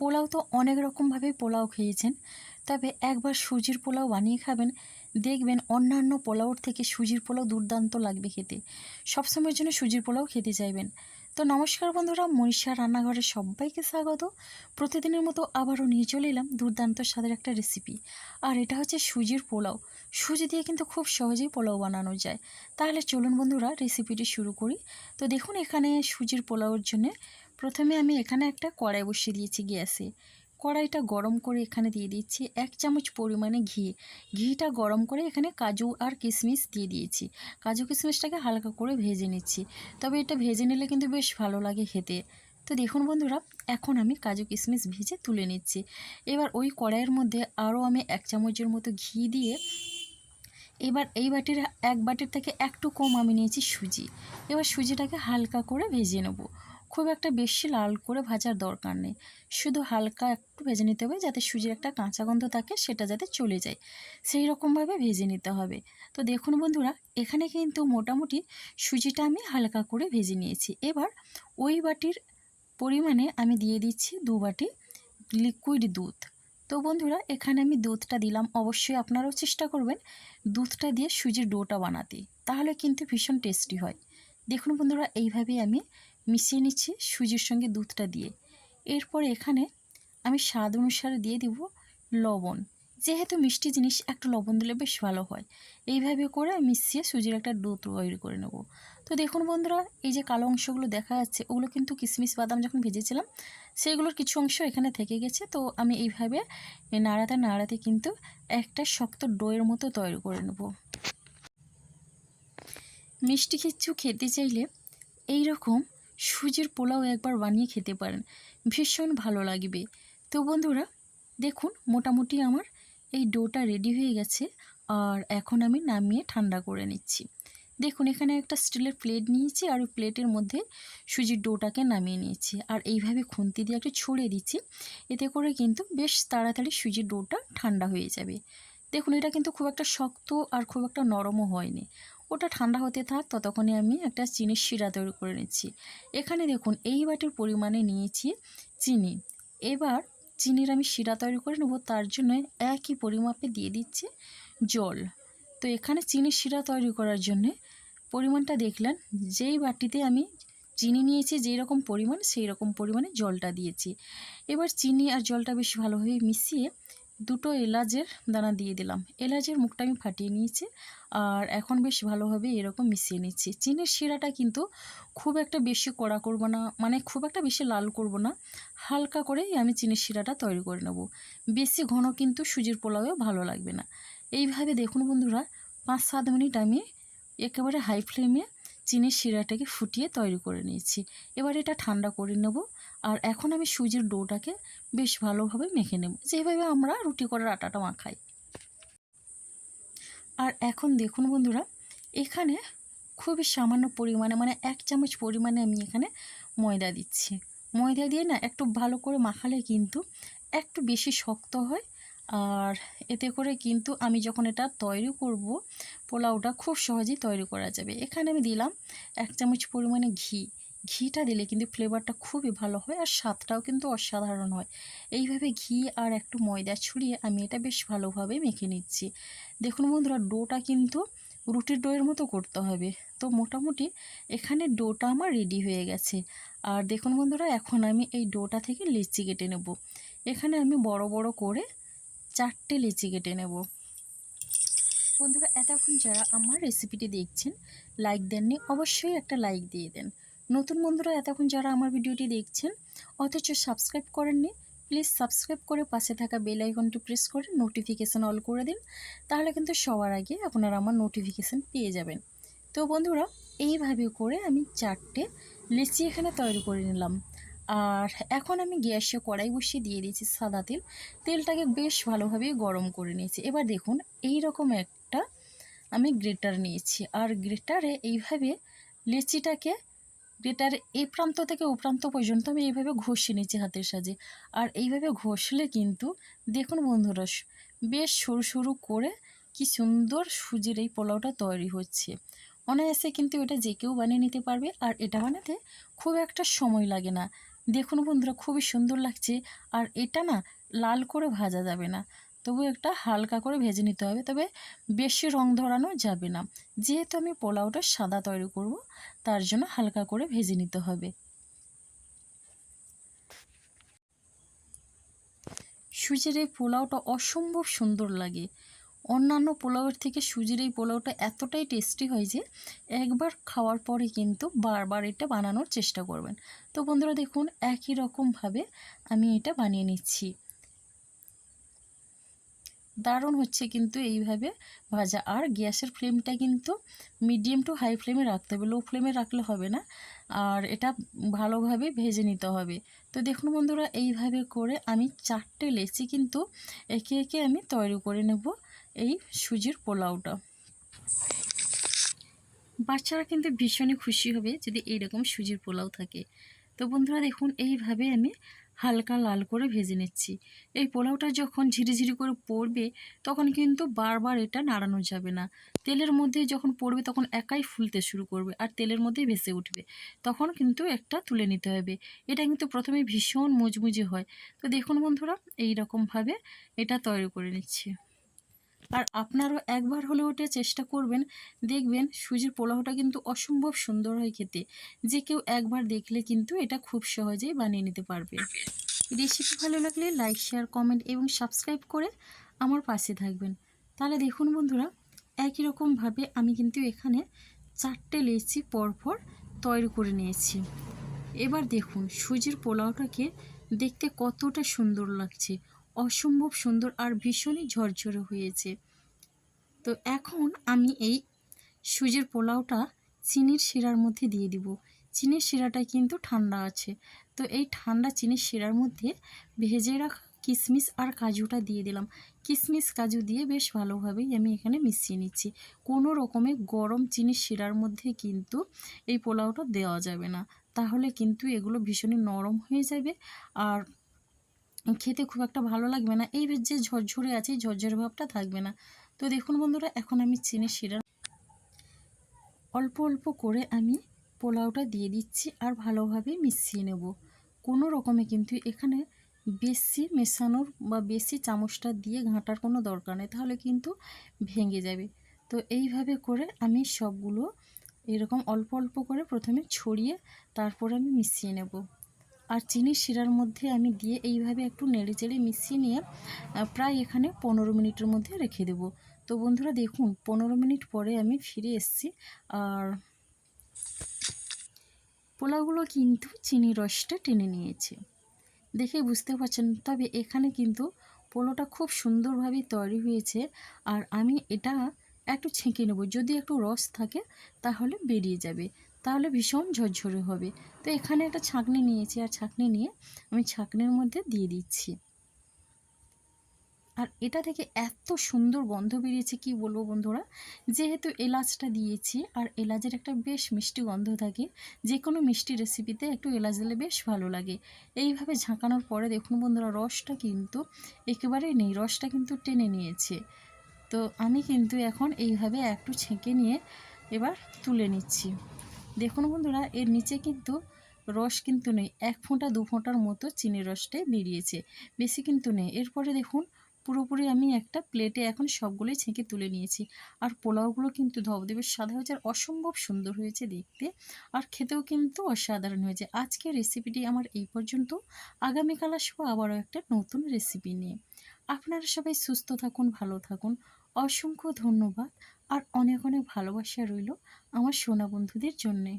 পোলাও তো অনেক রকমভাবে পোলাও খেয়েছেন। তবে একবার সুজির পোলাও বানিয়ে খাবেন, দেখবেন অন্যান্য পোলাওর থেকে সুজির পোলাও দুর্দান্ত লাগবে খেতে। সবসময়ের জন্য সুজির পোলাও খেতে চাইবেন। তো নমস্কার বন্ধুরা, মনীষা রান্নাঘরে সবাইকে স্বাগত। প্রতিদিনের মতো আবারও নিয়ে চলে এলাম দুর্দান্ত স্বাদের একটা রেসিপি আর এটা হচ্ছে সুজির পোলাও। সুজি দিয়ে কিন্তু খুব সহজেই পোলাও বানানো যায়। তাহলে চলুন বন্ধুরা রেসিপিটি শুরু করি। তো দেখুন এখানে সুজির পোলাওর জন্য প্রথমে আমি এখানে একটা কড়াই বসিয়ে দিয়েছি গ্যাসে। কড়াইটা গরম করে এখানে দিয়ে দিচ্ছি এক চামচ পরিমাণে ঘি। ঘিটা গরম করে এখানে কাজু আর কিশমিশ দিয়ে দিয়েছি। কাজু কিশমিশটাকে হালকা করে ভেজে নিচ্ছি। তবে এটা ভেজে নিলে কিন্তু বেশ ভালো লাগে খেতে। তো দেখুন বন্ধুরা, এখন আমি কাজু কিশমিশ ভেজে তুলে নিচ্ছি। এবার ওই কড়াইয়ের মধ্যে আরও আমি এক চামচের মতো ঘি দিয়ে এবার এই বাটির এক বাটির থেকে একটু কম আমি নিয়েছি সুজি। এবার সুজিটাকে হালকা করে ভেজে নেব। খুব একটা বেশি লাল করে ভাজার দরকার নেই। শুধু হালকা একটু ভেজে নিতে হবে যাতে সুজির একটা কাঁচা গন্ধ থাকে, সেটা যাতে চলে যায়। সেই রকমভাবে ভেজে নিতে হবে। তো দেখুন বন্ধুরা, এখানে কিন্তু মোটামুটি সুজিটা আমি হালকা করে ভেজে নিয়েছি। এবার ওই বাটির পরিমাণে আমি দিয়ে দিচ্ছি দু বাটি লিকুইড দুধ। তো বন্ধুরা, এখানে আমি দুধটা দিলাম। অবশ্যই আপনারাও চেষ্টা করবেন দুধটা দিয়ে সুজির ডোটা বানাতে। তাহলে কিন্তু ভীষণ টেস্টি হয়। দেখুন বন্ধুরা, এইভাবেই আমি মিশিয়ে নিচ্ছি সুজির সঙ্গে দুধটা দিয়ে। এরপর এখানে আমি স্বাদ অনুসারে দিয়ে দিব লবণ। যেহেতু মিষ্টি জিনিস, একটু লবণ দিলে বেশ ভালো হয়। এইভাবে করে মিশিয়ে সুজির একটা ডো তৈরি করে নেব। তো দেখুন বন্ধুরা, এই যে কালো অংশগুলো দেখা যাচ্ছে, ওগুলো কিন্তু কিশমিশ বাদাম যখন ভেজেছিলাম সেইগুলোর কিছু অংশ এখানে থেকে গেছে। তো আমি এইভাবে নাড়াতে নাড়াতে কিন্তু একটা শক্ত ডোয়ের মতো তৈরি করে নেব। মিষ্টি কিছু খেতে চাইলে এই রকম সুজির পোলাও একবার বানিয়ে খেতে পারেন। ভীষণ ভালো লাগবে। তো বন্ধুরা, দেখুন, মোটামুটি আমার এই ডোটা রেডি হয়ে গেছে আর এখন আমি নামিয়ে ঠান্ডা করে নিচ্ছি। দেখুন, এখানে একটা স্টিলের প্লেট নিয়েছি আর ওই প্লেটের মধ্যে সুজির ডোটাকে নামিয়ে নিয়েছি। আর এইভাবে খুন্তি দিয়ে একটু ছড়িয়ে দিচ্ছি, এতে করে কিন্তু বেশ তাড়াতাড়ি সুজির ডোটা ঠান্ডা হয়ে যাবে। দেখুন, এটা কিন্তু খুব একটা শক্ত আর খুব একটা নরমও হয়নি। ওটা ঠান্ডা হতে থাক, ততক্ষণে আমি একটা চিনির শিরা তৈরি করে নিচ্ছি। এখানে দেখুন, এই বাটির পরিমাণে নিয়েছি চিনি। এবার চিনির আমি শিরা তৈরি করে নেব, তার জন্য একই পরিমাপে দিয়ে দিচ্ছি জল। তো এখানে চিনির শিরা তৈরি করার জন্যে পরিমাণটা দেখলেন, যেই বাটিতে আমি চিনি নিয়েছি যেই রকম পরিমাণ সেই রকম পরিমাণে জলটা দিয়েছি। এবার চিনি আর জলটা বেশ ভালোভাবে মিশিয়ে দুটো এলাচের দানা দিয়ে দিলাম। এলাচের মুখটা আমি ফাটিয়ে নিয়েছি আর এখন বেশ ভালোভাবে এরকম মিশিয়ে নিচ্ছি। চিনির শিরাটা কিন্তু খুব একটা বেশি কড়া করব না মানে খুব একটা বেশি লাল করব না। হালকা করেই আমি চিনির শিরাটা তৈরি করে নেব। বেশি ঘন কিন্তু সুজির পোলাওয়ে ভালো লাগবে না। এইভাবে দেখুন বন্ধুরা, পাঁচ সাত মিনিট আমি একেবারে হাই ফ্লেমে চিনির শিরাটাকে ফুটিয়ে তৈরি করে নিয়েছি। এবার এটা ঠান্ডা করে নেব আর এখন আমি সুজির ডোটাকে বেশ ভালোভাবে মেখে নেব। যেভাবে আমরা রুটি করার আটাটা মাখাই। আর এখন দেখুন বন্ধুরা, এখানে খুবই সামান্য পরিমাণে মানে এক চামচ পরিমাণে আমি এখানে ময়দা দিচ্ছি। ময়দা দিয়ে না একটু ভালো করে মাখালে কিন্তু একটু বেশি শক্ত হয়। আর এতে করে কিন্তু আমি যখন এটা তৈরি করব পোলাওটা খুব সহজেই তৈরি করা যাবে। এখানে আমি দিলাম এক চামচ পরিমাণে ঘি। ঘিটা দিলে কিন্তু ফ্লেভারটা খুবই ভালো হয় আর স্বাদটাও কিন্তু অসাধারণ হয়। এইভাবে ঘি আর একটু ময়দা ছড়িয়ে আমি এটা বেশ ভালোভাবে মেখে নিচ্ছি। দেখুন বন্ধুরা, ডোটা কিন্তু রুটির ডোয়ের মতো করতে হবে। তো মোটামুটি এখানে ডোটা আমার রেডি হয়ে গেছে। আর দেখুন বন্ধুরা, এখন আমি এই ডোটা থেকে লিচি কেটে নেব। এখানে আমি বড় বড় করে চারটে লিচি কেটে নেব। বন্ধুরা, এতক্ষণ যারা আমার রেসিপিটি দেখছেন লাইক দেননি, অবশ্যই একটা লাইক দিয়ে দেন। নতুন বন্ধুরা, এতক্ষণ যারা আমার ভিডিওটি দেখছেন, অথচ সাবস্ক্রাইব করেননি প্লিজ সাবস্ক্রাইব করে পাশে থাকা বেল আইকনটি প্রেস করে নোটিফিকেশান অল করে দিন, তাহলে কিন্তু সবার আগে আপনারা আমার নোটিফিকেশান পেয়ে যাবেন। তো বন্ধুরা, এইভাবে করে আমি চারটে লিচি এখানে তৈরি করে নিলাম। আর এখন আমি গ্যাসে কড়াই বসিয়ে দিয়ে দিয়েছি সাদা তেল। তেলটাকে বেশ ভালোভাবে গরম করে নিয়েছি। এবার দেখুন এই রকম একটা আমি গ্রেটার নিয়েছি। আর গ্রেটারে এইভাবে লিচিটাকে গ্রেটার এই প্রান্ত থেকে ও প্রান্ত পর্যন্ত আমি এইভাবে ঘষে নিচ্ছি হাতের সাজে আর এইভাবে ঘষলে কিন্তু দেখুন বন্ধুরা, বেশ সরু সরু করে কি সুন্দর সুজির এই পোলাওটা তৈরি হচ্ছে। অনায়াসে কিন্তু এটা যে কেউ বানিয়ে নিতে পারবে, আর এটা বানাতে খুব একটা সময় লাগে না। দেখুন বন্ধুরা, খুবই সুন্দর লাগছে। আর এটা না লাল করে ভাজা যাবে না। তবু একটা হালকা করে ভেজে নিতে হবে। তবে বেশি রং ধরানো যাবে না। যেহেতু আমি পোলাওটা সাদা তৈরি করব, তার জন্য হালকা করে ভেজে নিতে হবে। সুজির এই পোলাওটা অসম্ভব সুন্দর লাগে। অন্যান্য পোলাওয়ের থেকে সুজির এই পোলাওটা এতটাই টেস্টি হয় যে, একবার খাওয়ার পরে কিন্তু বারবার এটা বানানোর চেষ্টা করবেন। তো বন্ধুরা দেখুন, একই রকমভাবে আমি এটা বানিয়ে নিচ্ছি। দারুণ হচ্ছে কিন্তু এইভাবে ভাজা। আর গ্যাসের ফ্লেমটা কিন্তু মিডিয়াম টু হাই ফ্লেমে রাখতে হবে। লো ফ্লেমে রাখলে হবে না। আর এটা ভালোভাবে ভেজে নিতে হবে। তো দেখুন বন্ধুরা, এইভাবে করে আমি চারটে লেচি কিন্তু একে একে আমি তৈরি করে নেব এই সুজির পোলাওটা। বাচ্চারা কিন্তু ভীষণই খুশি হবে যদি এইরকম সুজির পোলাও থাকে। তো বন্ধুরা, দেখুন, এইভাবে আমি হালকা লাল করে ভেজে নিচ্ছি। এই পোলাওটা যখন ঝিরিঝিরি করে পড়বে, তখন কিন্তু বারবার এটা নাড়ানো যাবে না। তেলের মধ্যে যখন পড়বে, তখন একাই ফুলতে শুরু করবে আর তেলের মধ্যেই ভেসে উঠবে। তখন কিন্তু একটা তুলে নিতে হবে। এটা কিন্তু প্রথমে ভীষণ মুজমুজে হয়। তো দেখুন বন্ধুরা, এইরকমভাবে এটা তৈরি করে নিচ্ছি। আর আপনারও একবার হলেও ওটা চেষ্টা করবেন, দেখবেন সুজির পোলাওটা কিন্তু অসম্ভব সুন্দর হয় খেতে। যে কেউ একবার দেখলে কিন্তু এটা খুব সহজেই বানিয়ে নিতে পারবে। রেসিপি ভালো লাগলে লাইক, শেয়ার, কমেন্ট এবং সাবস্ক্রাইব করে আমার পাশে থাকবেন। তাহলে দেখুন বন্ধুরা, একই রকমভাবে আমি কিন্তু এখানে চারটে লেচি পরপর তৈরি করে নিয়েছি। এবার দেখুন সুজির পোলাওটাকে দেখতে কতটা সুন্দর লাগছে। অসম্ভব সুন্দর আর ভীষণই ঝরঝরে হয়েছে। তো এখন আমি এই সুজির পোলাওটা চিনির শিরার মধ্যে দিয়ে দিব। চিনির শিরাটা কিন্তু ঠান্ডা আছে। তো এই ঠান্ডা চিনির শিরার মধ্যে ভেজে রাখা কিশমিশ আর কাজুটা দিয়ে দিলাম। কিশমিশ কাজু দিয়ে বেশ ভালোভাবেই আমি এখানে মিশিয়ে নিচ্ছি। কোনো রকমে গরম চিনির শিরার মধ্যে কিন্তু এই পোলাওটা দেওয়া যাবে না। তাহলে কিন্তু এগুলো ভীষণই নরম হয়ে যাবে আর খেতে খুব একটা ভালো লাগবে না। এই যে ঝরঝরে আছে ঝরঝরে ভাবটা থাকবে না। তো দেখুন বন্ধুরা, এখন আমি চিনি শিরা অল্প অল্প করে আমি পোলাওটা দিয়ে দিচ্ছি আর ভালোভাবে মিশিয়ে নেব। কোনো রকমে কিন্তু এখানে বেশি মেশানোর বা বেশি চামচটা দিয়ে ঘাঁটার কোনো দরকার নেই, তাহলে কিন্তু ভেঙে যাবে। তো এইভাবে করে আমি সবগুলো এরকম অল্প অল্প করে প্রথমে ছড়িয়ে তারপর আমি মিশিয়ে নেব। আর চিনির শিরার মধ্যে আমি দিয়ে এইভাবে একটু নেড়ে চেড়ে মিশিয়ে নিয়ে প্রায় এখানে পনেরো মিনিটের মধ্যে রেখে দেবো। তো বন্ধুরা দেখুন, পনেরো মিনিট পরে আমি ফিরে এসেছি। আর পোলাওগুলো কিন্তু চিনি রসটা টেনে নিয়েছে। দেখে বুঝতে পারছেন, তবে এখানে কিন্তু পোলোটা খুব সুন্দরভাবে তৈরি হয়েছে। আর আমি এটা একটু ছেঁকে নেব। যদি একটু রস থাকে, তাহলে বেরিয়ে যাবে। তাহলে ভীষণ ঝরঝরে হবে। তো এখানে একটা ছাঁকনি নিয়েছি, আর ছাঁকনি নিয়ে আমি ছাঁকনির মধ্যে দিয়ে দিচ্ছি। আর এটা থেকে এত সুন্দর গন্ধ বেরিয়েছে, কি বলব বন্ধুরা? যেহেতু এলাচটা দিয়েছি, আর এলাচের একটা বেশ মিষ্টি গন্ধ থাকে। যে কোনো মিষ্টি রেসিপিতে একটু এলাচ দিলে বেশ ভালো লাগে। এইভাবে ঝাঁকানোর পরে দেখুন বন্ধুরা, রসটা কিন্তু একেবারেই নেই, রসটা কিন্তু টেনে নিয়েছে। তো আমি কিন্তু এখন এইভাবে একটু ছেঁকে নিয়ে এবার তুলে নিচ্ছি। দেখুন বন্ধুরা, এর নিচে কিন্তু রস কিন্তু নেই। এক ফোঁটা, দু ফোঁটার মতো চিনি রসটাই বেরিয়েছে। বেশি কিন্তু নেই। এরপরে দেখুন, পুরোপুরি আমি একটা প্লেটে এখন সবগুলোই ছেঁকে তুলে নিয়েছি। আর পোলাওগুলো কিন্তু ধবদেবের সাদা হয়েছে আর অসম্ভব সুন্দর হয়েছে দেখতে। আর খেতেও কিন্তু অসাধারণ হয়েছে। আজকের রেসিপিটি আমার এই পর্যন্ত। আগামীকাল আসব আবারও একটা নতুন রেসিপি নিয়ে। আপনারা সবাই সুস্থ থাকুন, ভালো থাকুন। অসংখ্য ধন্যবাদ। আর অনেক অনেক ভালোবাসা রইল আমার সোনা বন্ধুদের জন্যে।